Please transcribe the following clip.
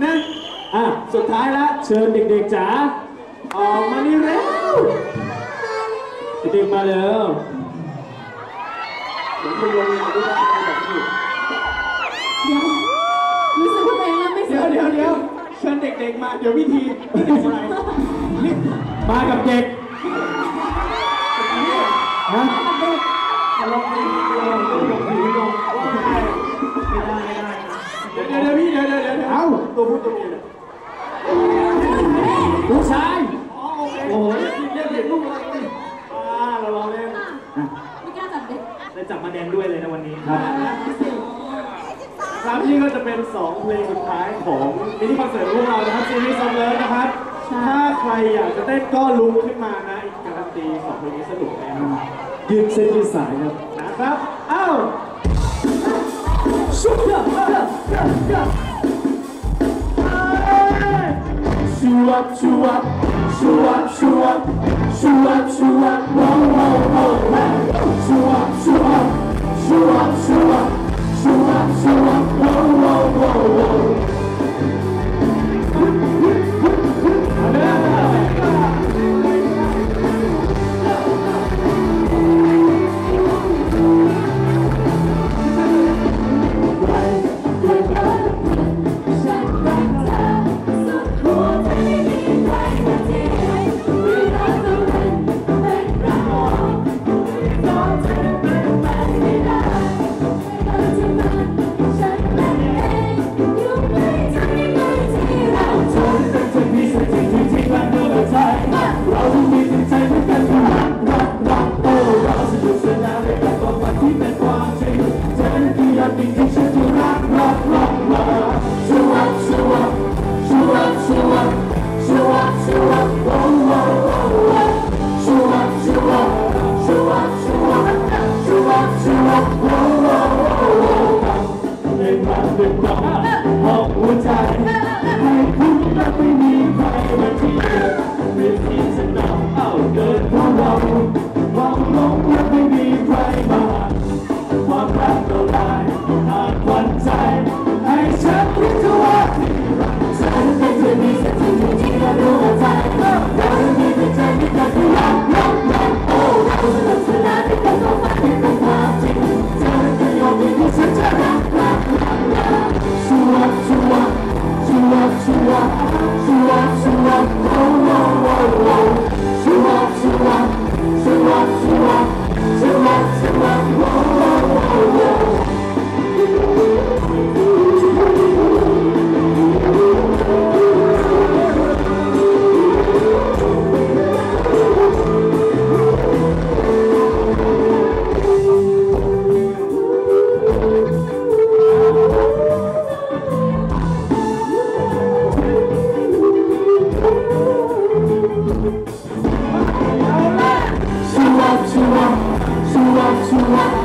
นะอะสุดท้ายแล้วเชิญเด็กๆจ๋าออกมานี่เร็วเด็กๆมาเร็วเดี๋ยวคุณลงมาด้วยนะแบบนี้เดี๋ยวรู้สึกว่าตัวเองเริ่มไม่สเดี๋ยววยเดี๋ยวเดี๋ยวเชิญเด็กๆมาเดี๋ยวพิธีพิธีอะไรนี่มากับเด็กฮะลองดีลองลองลองดีลองว่าไม่ได้ไม่ได้ไม่ได้เดี๋ ยวเดี๋ยวเดี๋ยวพี่เดี๋ยวเดี๋ยวเดี๋ยวเอ้าตัวพูดตัวเมียเนี่ยผู้ชาย อ๋อโอเคโอ้ยเรียกเด็กลูกอะไรอ่าเราลองเล่นไม่กล้าจับเด็กได้จับมาแดนด้วยเลยนะวันนี้ครับครับนี่ก็จะเป็น 2 เพลงสุดท้ายของมินิคอนเสิร์ตของพวกเรานะครับซีรีส์ซอมเลิฟนะครับ ถ้าใครอยากจะเต้นก็ลุกขึ้นมานะอีกการันตีสองเพลงนี้สนุกแน่นอนยืดเส้นยืดสายครับนะครับ อ้าวชุบยะยะ ยะยะชูวับชูวับชูวั นั้นคื Suwa, Suwa, Suwa.